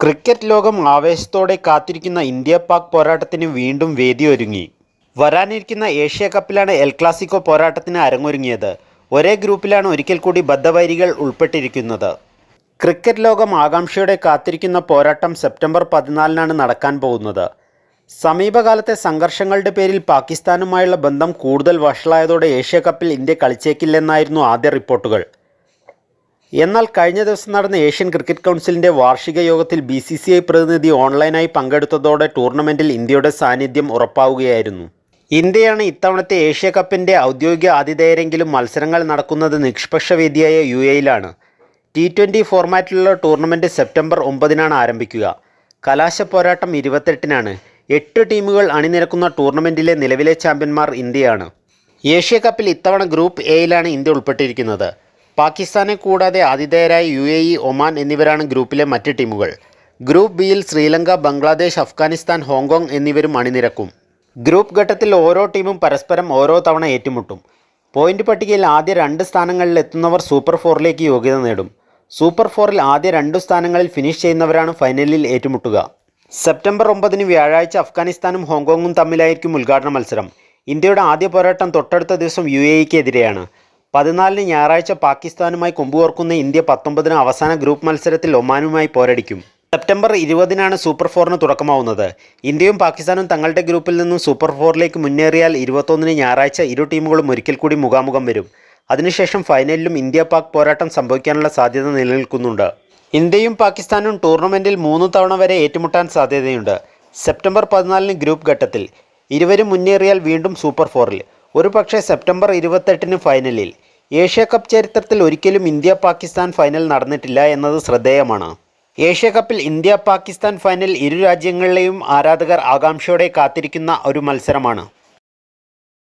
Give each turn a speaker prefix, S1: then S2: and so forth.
S1: Cricket ലോകം ആവേശത്തോടെ കാത്തിരിക്കുന്ന ഇന്ത്യ പാക് പോരാട്ടത്തിന് വീണ്ടും വേദിയൊരുങ്ങി. വരാനിരിക്കുന്ന ഏഷ്യ കപ്പിലാണ് എൽ ക്ലാസിക്കോ പോരാട്ടത്തിന് അരങ്ങൊരുങ്ങിയത്. ഒരേ ഗ്രൂപ്പിലാണ് ഒരിക്കൽ കൂടി ബദ്ധവൈരികൾ ഉൾപ്പെട്ടിരിക്കുന്നത്. ക്രിക്കറ്റ് ലോകം ആകാംക്ഷയോടെ കാത്തിരിക്കുന്ന പോരാട്ടം സെപ്റ്റംബർ പതിനാലിനാണ് നടക്കാൻ പോകുന്നത്. സമീപകാലത്തെ സംഘർഷങ്ങളുടെ പേരിൽ പാകിസ്ഥാനുമായുള്ള ബന്ധം കൂടുതൽ വഷളായതോടെ ഏഷ്യ കപ്പിൽ ഇന്ത്യ കളിച്ചേക്കില്ലെന്നായിരുന്നു ആദ്യ റിപ്പോർട്ടുകൾ. എന്നാൽ കഴിഞ്ഞ ദിവസം നടന്ന ഏഷ്യൻ ക്രിക്കറ്റ് കൗൺസിലിന്റെ വാർഷിക യോഗത്തിൽ ബി സി സി ഐ പ്രതിനിധി ഓൺലൈനായി പങ്കെടുത്തതോടെ ടൂർണമെന്റിൽ ഇന്ത്യയുടെ സാന്നിധ്യം ഉറപ്പാവുകയായിരുന്നു. ഇന്ത്യയാണ് ഇത്തവണത്തെ ഏഷ്യ കപ്പിന്റെ ഔദ്യോഗിക ആതിഥേയരെങ്കിലും മത്സരങ്ങൾ നടക്കുന്നത് നിഷ്പക്ഷ വേദിയായ യു എയിലാണ് ടി ട്വന്റി ഫോർമാറ്റിലുള്ള ടൂർണമെന്റ് സെപ്റ്റംബർ ഒമ്പതിനാണ് ആരംഭിക്കുക. കലാശ പോരാട്ടം ഇരുപത്തെട്ടിനാണ്. എട്ട് ടീമുകൾ അണിനിരക്കുന്ന ടൂർണമെന്റിലെ നിലവിലെ ചാമ്പ്യന്മാർ ഇന്ത്യയാണ്. ഏഷ്യ കപ്പിൽ ഇത്തവണ ഗ്രൂപ്പ് എയിലാണ് ഇന്ത്യ ഉൾപ്പെട്ടിരിക്കുന്നത്. പാകിസ്ഥാനെ കൂടാതെ ആതിഥേയരായ യു എ ഇ ഒമാൻ എന്നിവരാണ് ഗ്രൂപ്പിലെ മറ്റ് ടീമുകൾ. ഗ്രൂപ്പ് ബിയിൽ ശ്രീലങ്ക ബംഗ്ലാദേശ് അഫ്ഗാനിസ്ഥാൻ ഹോങ്കോങ് എന്നിവരും അണിനിരക്കും. ഗ്രൂപ്പ് ഘട്ടത്തിൽ ഓരോ ടീമും പരസ്പരം ഓരോ തവണ ഏറ്റുമുട്ടും. പോയിന്റ് പട്ടികയിൽ ആദ്യ രണ്ട് സ്ഥാനങ്ങളിൽ എത്തുന്നവർ സൂപ്പർ ഫോറിലേക്ക് യോഗ്യത നേടും. സൂപ്പർ ഫോറിൽ ആദ്യ രണ്ടു സ്ഥാനങ്ങളിൽ ഫിനിഷ് ചെയ്യുന്നവരാണ് ഫൈനലിൽ ഏറ്റുമുട്ടുക. സെപ്റ്റംബർ ഒമ്പതിന് വ്യാഴാഴ്ച അഫ്ഗാനിസ്ഥാനും ഹോങ്കോങ്ങും തമ്മിലായിരിക്കും ഉദ്ഘാടന മത്സരം. ഇന്ത്യയുടെ ആദ്യ പോരാട്ടം തൊട്ടടുത്ത ദിവസം യു എ ഇക്കെതിരെയാണ് പതിനാലിന് ഞായറാഴ്ച പാകിസ്ഥാനുമായി കൊമ്പുകോർക്കുന്ന ഇന്ത്യ പത്തൊമ്പതിന് അവസാന ഗ്രൂപ്പ് മത്സരത്തിൽ ഒമാനുമായി പോരടിക്കും. September ഇരുപതിനാണ് super ഫോറിന് തുടക്കമാവുന്നത്. ഇന്ത്യയും പാകിസ്ഥാനും തങ്ങളുടെ ഗ്രൂപ്പിൽ നിന്നും സൂപ്പർ ഫോറിലേക്ക് മുന്നേറിയാൽ ഇരുപത്തൊന്നിന് ഞായറാഴ്ച ഇരു ടീമുകളും ഒരിക്കൽ കൂടി മുഖാമുഖം വരും. അതിനുശേഷം ഫൈനലിലും ഇന്ത്യ പാക് പോരാട്ടം സംഭവിക്കാനുള്ള സാധ്യത നിലനിൽക്കുന്നുണ്ട്. ഇന്ത്യയും പാകിസ്ഥാനും ടൂർണമെന്റിൽ മൂന്ന് തവണ വരെ ഏറ്റുമുട്ടാൻ സാധ്യതയുണ്ട്. സെപ്റ്റംബർ പതിനാലിന് ഗ്രൂപ്പ് ഘട്ടത്തിൽ ഇരുവരും മുന്നേറിയാൽ വീണ്ടും സൂപ്പർ ഫോറിൽ. ഒരു പക്ഷേ സെപ്റ്റംബർ ഇരുപത്തെട്ടിന് ഫൈനലിൽ ഏഷ്യ കപ്പ് ചരിത്രത്തിൽ ഒരിക്കലും ഇന്ത്യ പാകിസ്ഥാൻ ഫൈനൽ നടന്നിട്ടില്ല എന്നത് ശ്രദ്ധേയമാണ്. ഏഷ്യ കപ്പിൽ ഇന്ത്യ പാകിസ്ഥാൻ ഫൈനൽ ഇരു രാജ്യങ്ങളിലെയും ആരാധകർ ആകാംക്ഷയോടെ കാത്തിരിക്കുന്ന ഒരു മത്സരമാണ്.